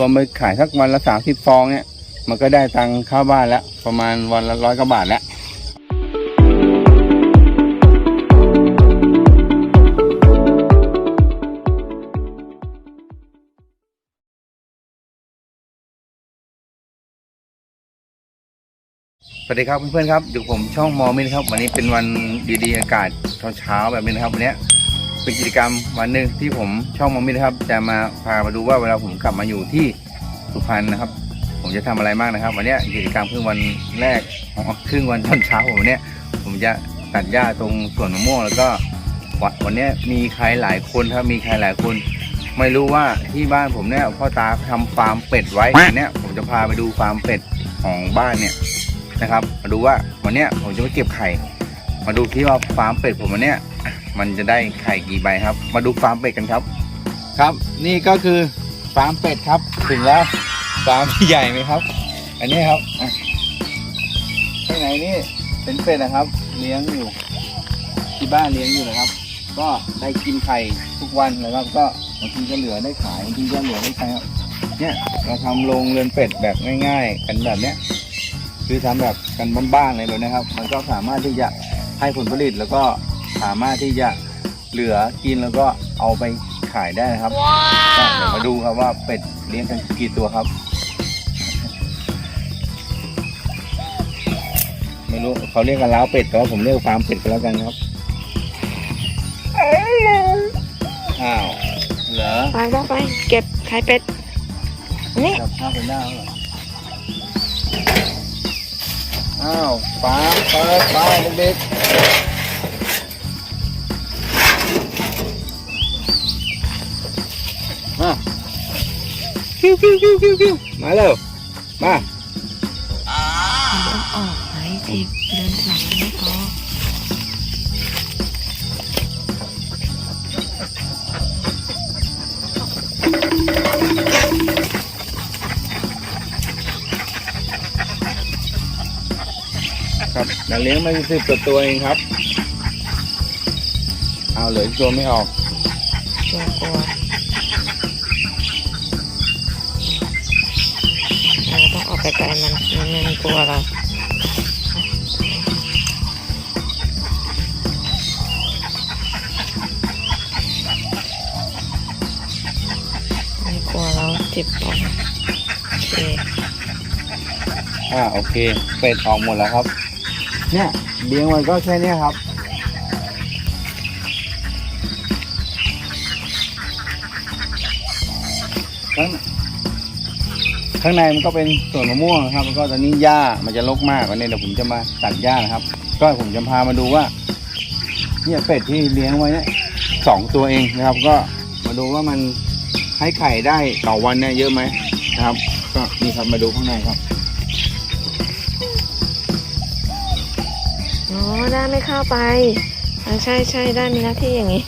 วมไปขายสักวันละสามสิบฟองเนี่ย มันก็ได้ตังค่าบ้านแล้ว ประมาณวันละร้อยกว่าบาทแล้วสวัสดีครับเพื่อนๆครับอยู่ผมช่องมอมินครับ วันนี้เป็นวันดีๆอากาศเช้าๆแบบนี้นะครับวันนี้ เป็นกิจกรรมวันหนึ่งที่ผมช่องมอมินนะครับ จะมาพามาดูว่าเวลาผมกลับมาอยู่ที่สุพรรณนะครับ ผมจะทำอะไรบ้างนะครับ วันนี้กิจกรรมครึ่งวันแรกของครึ่งวันตอนเช้าผมวันนี้ผมจะตัดหญ้าตรงสวนมะม่วงแล้วก็วันวันนี้มีใครหลายคนครับมีใครหลายคน ไม่รู้ว่าที่บ้านผมเนี่ยพ่อตาทำฟาร์มเป็ดไว้เนี่ยผมจะพาไปดูฟาร์มเป็ดของบ้านเนี่ยนะครับ มาดูว่าวันนี้ผมจะไปเก็บไข่ มาดูที่ว่าฟาร์มเป็ดผมวันเนี้ยมันจะได้ไข่กี่ใบครับ มาดูฟาร์มเป็ดกันครับ ครับนี่ก็คือฟาร์มเป็ดครับ ถึงแล้วฟาร์มใหญ่ไหมครับ อันนี้ครับอะข้างในนี่เป็นเป็ดนะครับ เลี้ยงอยู่ ที่บ้านเลี้ยงอยู่นะครับ ก็ได้กินไข่ทุกวันแล้วครับก็บางทีก็เหลือได้ขายบางทีก็เหลือได้ใช้ครับ เนี่ยเราทำโรงเรือนเป็ดแบบง่าย ๆ กันแบบเนี้ยคือทำแบบกันบ้านๆเลยแบบนะครับ มันก็สามารถที่จะ ให้ผลผลิตแล้วก็สามารถที่จะเหลือกินแล้วก็เอาไปขายได้นะครับก็เดี๋ยวมาดูครับว่าเป็ดเลี้ยงกันกี่ตัวครับ ไม่รู้เขาเรียกกันล้าวเป็ดแต่ว่าผมเรียกฟาร์มเป็ดก็แล้วกันครับอ้าวเหรอไปก็ไปเก็บไข่เป็ดนี่จับข้าวเป็นหน้าเหรอ อ้าวปลาร์มเปิดไปเด็กๆมาคิวคิวคิวคิวคิวมาเร็วมาเดินออกไหนจีบเดินสางไม่พอ ครับเราเลี้ยงมาสิบกว่าตัวเองครับ เอาเหลืออีกตัวไม่ออกกลัวกลัวเราต้องออกไกลๆมันมันมันกลัวเรามันกลัวเราจิบออกโอเคอ่าโอเคเป็ดออกหมดแล้วครับ เนี่ยเลี้ยงไว้ก็แค่เนี้ยครับ ข้างข้างในมันก็เป็นสวนมะม่วงนะครับแล้วก็ตอนนี้หญ้ามันจะรกมากวันนี้เดี๋ยวผมจะมาตัดหญ้านะครับ ก็ผมจะพามาดูว่า เนี่ยเป็ดที่เลี้ยงไว้เนี่ยสองตัวเองนะครับ ก็มาดูว่ามันให้ไข่ได้ต่อวันเนี่ยเยอะไหมนะครับ ก็นี่ครับมาดูข้างในครับ อ๋อได้ไม่เข้าไปอ่าใช่ใช่ได้มีหน้าที่อย่างนี้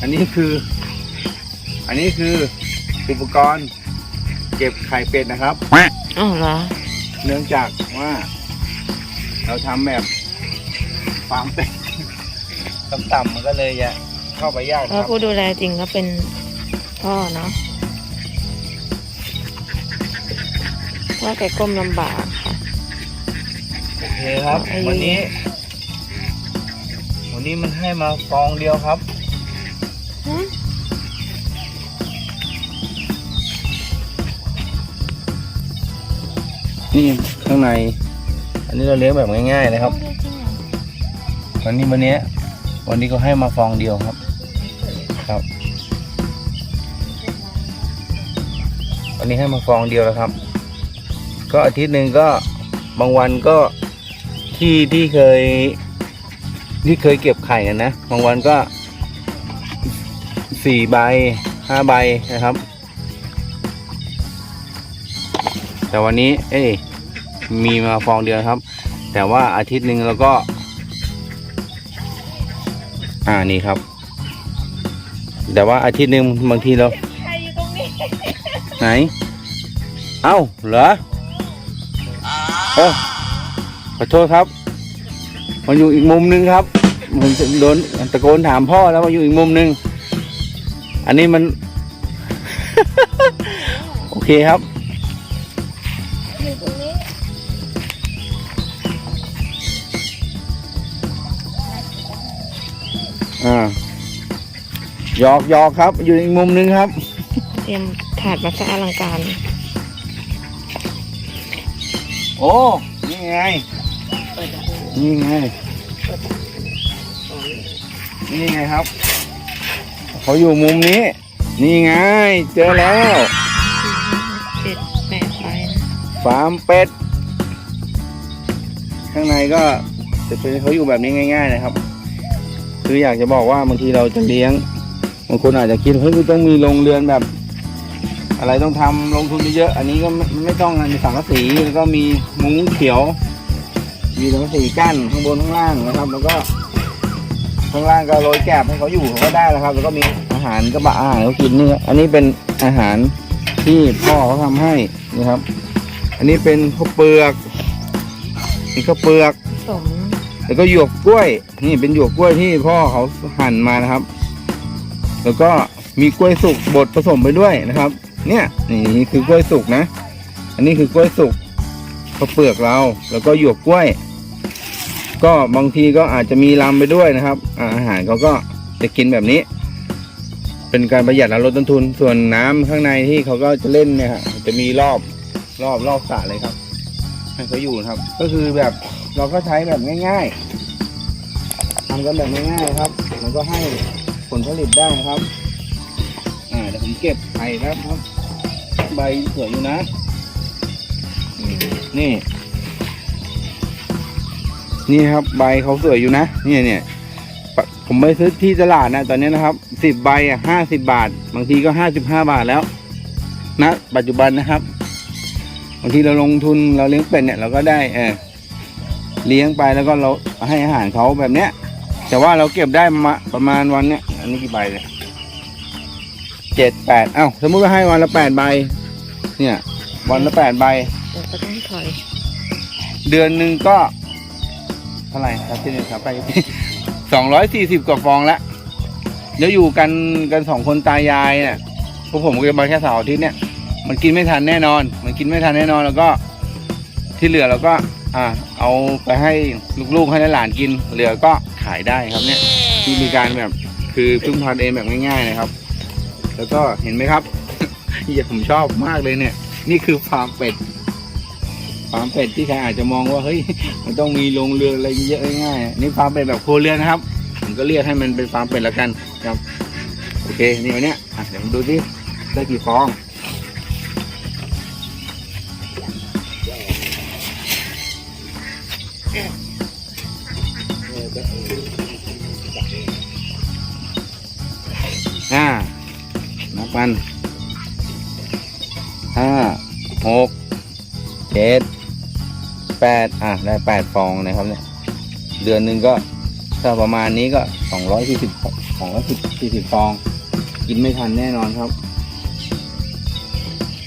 อันนี้คือ อันนี้คืออุปกรณ์เก็บไข่เป็ดนะครับ อ๋อเหรอ เนื่องจากว่า เราทำแบบฟาร์มเป็ดต่ำๆมันก็เลยจะเข้าไปยากนะแล้ควรับผู้ดูแลจริงก็เป็น พ่อเนาะว่าแกก้มลำบากค่ะ โอเคครับไอ้วันนี้ วันนี้มันให้มาฟองเดียวครับฮะนี่ข้างใน อันนี้เราเลี้ยงแบบง่ายๆนะครับ วันนี้วันนี้ วันนี้ก็ให้มาฟองเดียวครับ ครับ วันนี้ให้มาฟองเดียวแล้วครับ ก็อาทิตย์หนึ่งก็บางวันก็ที่ที่เคย ที่เคยเก็บไข่กันนะ บางวันก็สี่ใบห้าใบนะครับ แต่วันนี้ เอ้ยมีมาฟองเดียวครับ แต่ว่าอาทิตย์หนึ่งเราก็ อ่านี่ครับ แต่ว่าอาทิตย์หนึ่งบางทีเรา ไหน เอ้าเหรอเออขอโทษครับ มันอยู่อีกมุมนึงครับผมโดนตะโกนถามพ่อแล้วมาอยู่อีกมุมนึง อันนี้มัน โอเคครับ อยู่ตรงนี้อ่าหยอกหยอกครับ อยู่อีกมุมนึงครับ เตรียม ถาดมาซะอลังการ โอ้ นี่ไง นี่ไง นี่ไงครับ เขาอยู่มุมนี้ นี่ไง เจอแล้วเจ็ดแปดใบนะฟาร์มเป็ด ข้างในก็จะเป็นเขาอยู่แบบนี้ง่าย ๆ นะครับ คืออยากจะบอกว่าบางทีเราจะเลี้ยงบางคนอาจจะคิดเฮ้ยกูต้องมีโรงเรือนแบบ อะไรต้องทำลงทุนเยอะ อันนี้ก็ไม่ไม่ต้องมีสังกะสีแล้วก็มีมุ้งเขียว มีสังกะสีกั้นข้างบนข้างล่างนะครับ แล้วก็ข้างล่างก็โรยแกบให้เขาอยู่เขาก็ได้แล้วครับ แล้วก็มีอาหารกระบะอาหารเขากินนี่ครับอันนี้เป็นอาหารที่พ่อเขาทำให้นะครับ อันนี้เป็นข้าวเปลือกมีข้าวเปลือกสมแล้วก็หยวกกล้วย นี่เป็นหยวกกล้วยที่พ่อเขาหั่นมานะครับ แล้วก็มีกล้วยสุกบดผสมไปด้วยนะครับ เนี่ยนี่คือกล้วยสุกนะ อันนี้คือกล้วยสุกข้าเปลือกเราแล้วก็หยวกกล้วย ก็บางทีก็อาจจะมีลำไปด้วยนะครับ อาหารเขาก็จะกินแบบนี้ เป็นการประหยัดและลดต้นทุน ส่วนน้ำข้างในที่เขาก็จะเล่นเนี่ยฮะจะมีรอบรอบรอบสระเลยครับให้เขาอยู่ครับ ก็คือแบบเราก็ใช้แบบง่าย ๆทำกันแบบง่ายๆครับ มันก็ให้ผลผลิตได้นะครับ อ่าเดี๋ยวผมเก็บไผ่ครับครับ ใบสวยอยู่นะ นี่ นี่ครับ ใบเขาสวยอยู่นะ เนี่ยเนี่ยผมไปซื้อที่ตลาดนะตอนนี้นะครับสิบใบอะห้าสิบบาท บางทีก็ห้าสิบห้าบาทแล้วนะปัจจุบันนะครับบางทีเราลงทุนเราเลี้ยงเป็ดเนี่ยเราก็ได้เออเลี้ยงไปแล้วก็เราให้อาหารเขาแบบเนี้ย แต่ว่าเราเก็บได้มาประมาณวันเนี้ยอันนี้กี่ใบเนี่ยเจ็ดแปดเอ้าสมมุติว่าให้วันละแปดใบ เนี่ย วันละแปดใบเดี๋ยวก็ต้องถอยเดือนหนึ่งก็เท่าไหร่ครับที่นี่ครับไปสองร้อยสี่สิบกว่าฟองละเดี๋ยวอยู่กันกันสองคนตายายเนี่ยพวกผมก็จะมาแค่เสาร์อาทิตย์เนี่ย มันกินไม่ทันแน่นอน มันกินไม่ทันแน่นอนแล้วก็ ที่เหลือเราก็ อ่า เอาไปให้ลูกๆให้หลานกิน เหลือก็ขายได้ครับเนี่ยที่มีการแบบคือพึ่งพาตัวเองแบบง่ายๆนะครับ แล้วก็เห็นไหมครับ เฮียผมชอบมากเลยเนี่ย นี่คือฟาร์มเป็ดฟาร์มเป็ดที่ใครอาจจะมองว่าเฮ้ยมันต้องมีโรงเรือนอะไรเยอะง่ายนี่ฟาร์มเป็ดแบบโครัวเรือนนะครับผมก็เรียกให้มันเป็นฟาร์มเป็ดแล้วกันครับ โอเคนี่วันเนี้ยเดี๋ยวมดูที่ได้กี่ฟอง ห้าหกเจ็ดแปดอะได้แปดฟองนะครับเนี่ยเดือนหนึ่งก็ถ้าประมาณนี้ก็สองร้อยสี่สิบสองร้อยสี่สิบฟอง กินไม่ทันแน่นอนครับ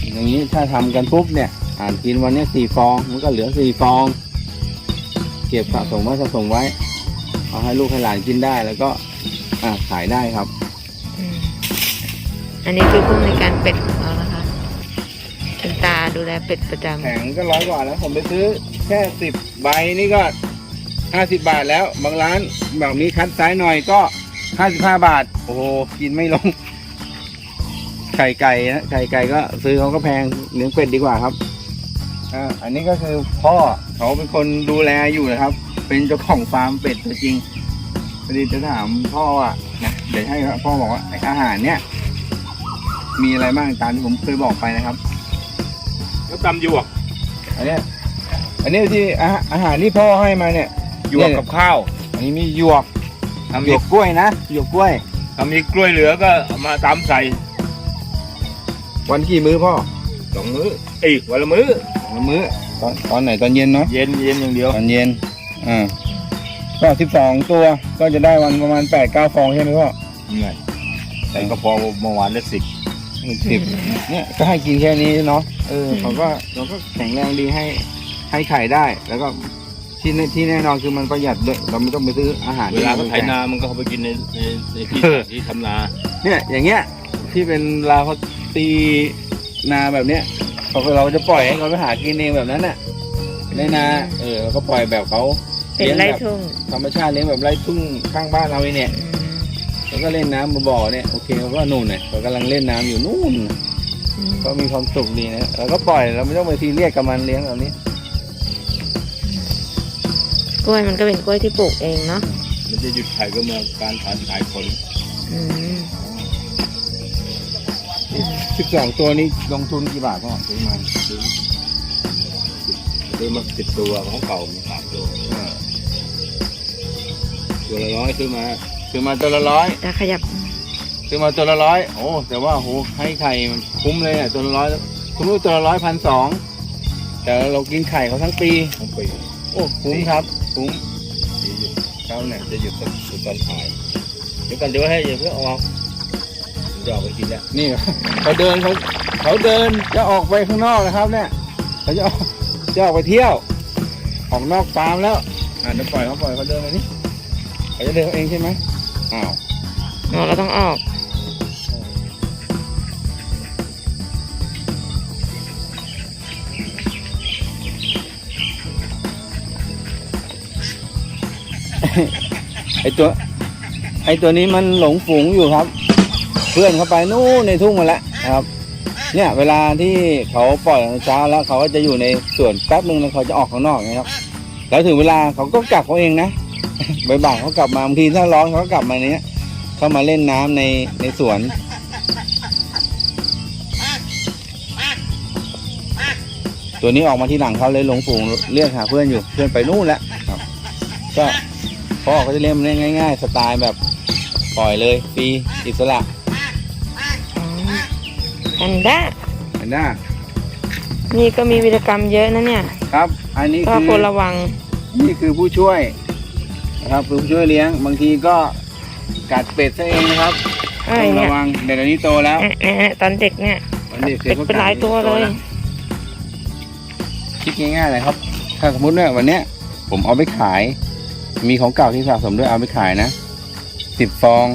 อย่างนี้ถ้าทำกันปุ๊บเนี่ยอ่านกินวันนี้สี่ฟองมันก็เหลือสี่ฟอง เก็บสะสมไว้สะสมไว้ เอาให้ลูกให้หลานกินได้แล้วก็อ่าขายได้ครับ อันนี้คือผู้ในการเป็ด คุณตาดูแลเป็ดประจำแข็งก็ร้อยกว่าแล้ว ผมไปซื้อแค่สิบใบนี่ก็ห้าสิบบาทแล้ว บางร้านแบบนี้คัดไซส์หน่อยก็ห้าสิบห้าบาท โอ้โหกินไม่ลง ไข่ไก่นะไข่ไก่ก็ซื้อเขาก็แพงเลี้ยงเป็ดดีกว่าครับอ่าอันนี้ก็คือพ่อเขาเป็นคนดูแลอยู่นะครับ เป็นเจ้าของฟาร์มเป็ดตัวจริงพอดีจะถามพ่ออะนะเดี๋ยวให้พ่อบอกว่าไอ้อาหารเนี้ยมีอะไรบ้างตามที่ผมเคยบอกไปนะครับ แล้วตำหยวกอันเนี้ยอันนี้ที่อาหารอาหารที่พ่อให้มาเนี่ยหยวกกับข้าวอันนี้มีหยวกทำหยวกกล้วยนะหยวกกล้วย ทำมีกล้วยเหลือก็เอามาตำใส่วันกี่มื้อพ่อสองมื้ออีกวันละมื้อวันมื้อตอนตอนไหนตอนเย็นเนาะเย็นเย็นอย่างเดียว ตอนเย็นอ่าก็สิบสองตัวก็จะได้วันประมาณแปดเก้าฟองใช่ไหมพ่อไงแต่ก็พอเมื่อวานได้สิบ สิบเนี่ยก็ให้กินแค่นี้เนาะเออเขาก็เราก็แข็งแรงดีให้ให้ไข่ได้ แล้วก็ที่แน่ที่แน่นอนคือมันประหยัดด้วยเราไม่ต้องไปซื้ออาหารเวลาเขาไถนามันก็เอาไปกินในในในที่เออที่ทำนาเนี่ยอย่างเงี้ยที่เป็นลาวเขาตีนาแบบเนี้ยเขาก็เราจะปล่อยให้เขาไปหากินเองแบบนั้นน่ะในนาเออเราก็ปล่อยแบบเขาเป็นลี้ยงไร่แบบทุ่งธรรมชาติเลี้ยงแบบไร่ทุ่งข้างบ้านเราเนี่ยอืม แล้วก็เล่นน้ำบ่อๆเนี่ยโอเคเขาก็นู่นเนี่ยเขากำลังเล่นน้ำอยู่นู่นอืมก็มีความสุขดีนะเราก็ปล่อยเราไม่ต้องไปซีเรียสกับมันเลี้ยงแบบนี้กล้วยมันก็เป็นกล้วยที่ปลูกเองเนาะมันจะหยุดไข่ก็เมื่อการทานขายผลอืมสิบสองตัวนี้ลงทุนกี่บาทพ่อซื้อมาซื้อซื้อมาสิบตัวของเก่ามีสามตัวตัวละร้อยซื้อมา ซื้อมาตัวละร้อยจะขยับซื้อมาตัวละร้อยโอ้แต่ว่าโหให้ไข่มันคุ้มเลยอะตัวละร้อยสมมติตัวละร้อยพันสองแต่เรากินไข่เขาทั้งปีทั้งปีโอ้คุ้มครับคุ้มดีอยู่เขาเนี่ยจะหยุดตอนหยุดตอนขายเดี๋ยวก่อนเดี๋ยวให้อย่าเพิ่งเอาออกผมจะออกไปกินแล้วนี่เขาเดินเขาเขาเดินจะออกไปข้างนอกนะครับ เนี่ยเขาจะออกจะออกไปเที่ยวออกนอกฟาร์มแล้วอะเดี๋ยวปล่อยเขาปล่อยเขาเดินไปนี่เขาจะเดินเขาเองใช่ไหม อ้าวอ๋อเราต้องออก ไอตัว ไอตัวนี้มันหลงฝูงอยู่ครับ เพื่อนเข้าไปนู่นในทุ่งมาแล้วนะครับ เนี่ยเวลาที่เขาปล่อยตอนเช้าแล้วเขาก็จะอยู่ในส่วนแป๊บนึงแล้วเขาจะออกข้างนอกนะครับ แล้วถึงเวลาเขาก็กลับเขาเองนะ บ่ายๆเขากลับมาบางทีถ้าร้อนเขาก็กลับมาเนี้ยเข้ามาเล่นน้ำในในสวน ตัวนี้ออกมาที่หลังเขาเลยหลงฝูงเรียกหาเพื่อนอยู่เพื่อนไปนู่นแล้วครับก็พ่อเขาจะเล่นมันง่าย ๆ สไตล์แบบปล่อยเลยฟรีอิสระอ๋อแพนด้าเห็นหน้านี่ก็มีวิรกรรมเยอะนะเนี่ย ครับ อันนี้ก็คือควรระวัง นี่คือผู้ช่วย นะครับผู้ช่วยเลี้ยง บางทีก็กัดเป็ดซะเองนะครับเอ้ต้ยองเนี่ระยวังเดี๋ยวนี้โตแล้วเนี่ยเนี่ยตอนเด็กเนี่ย วันเด็กเป็นเป็นหลายตัวเลย คิดง่ายๆเลยครับ ถ้าสมมติเนี่ยวันเนี้ย ผมเอาไปขาย มีของเก่าที่สะสมด้วยเอาไปขายนะสิบฟอง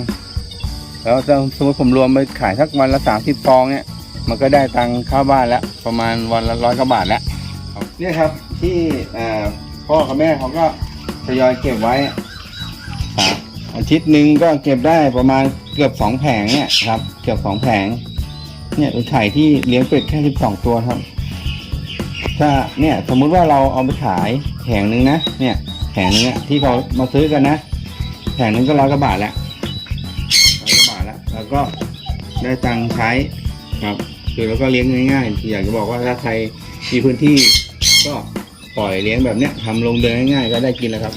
แล้วถ้าสมมติผมรวมไปขายสักวันละสามสิบฟองเนี่ย มันก็ได้ตังค่าบ้านแล้วประมาณวันละร้อยกว่าบาทแล้วเนี่ยครับ ที่อ่าพ่อกับแม่เขาก็ ทยอยเก็บไว้อ่าอาทิตย์หนึ่งก็เก็บได้ประมาณเกือบสองแผงเนี่ยครับ เกือบสองแผง เนี่ยเป็นไข่ที่เลี้ยงเป็ดแค่สิบสองตัวครับ ถ้าเนี่ยสมมุติว่าเราเอาไปขายแผงหนึ่งนะเนี่ยแผงหนึงเนี่ยที่เขามาซื้อกันนะแผงหนึงก็ร้อยกว่าบาทแล้วร้อยกว่าบาทแล้วแล้วก็ได้ตังค์ใช้ครับ คือแล้วก็เลี้ยงง่ายๆอยากจะบอกว่าถ้าใครมีพื้นที่ก็ ปล่อยเลี้ยงแบบเนี้ยทำลงเดินง่ายๆก็ได้กินแล้วครับ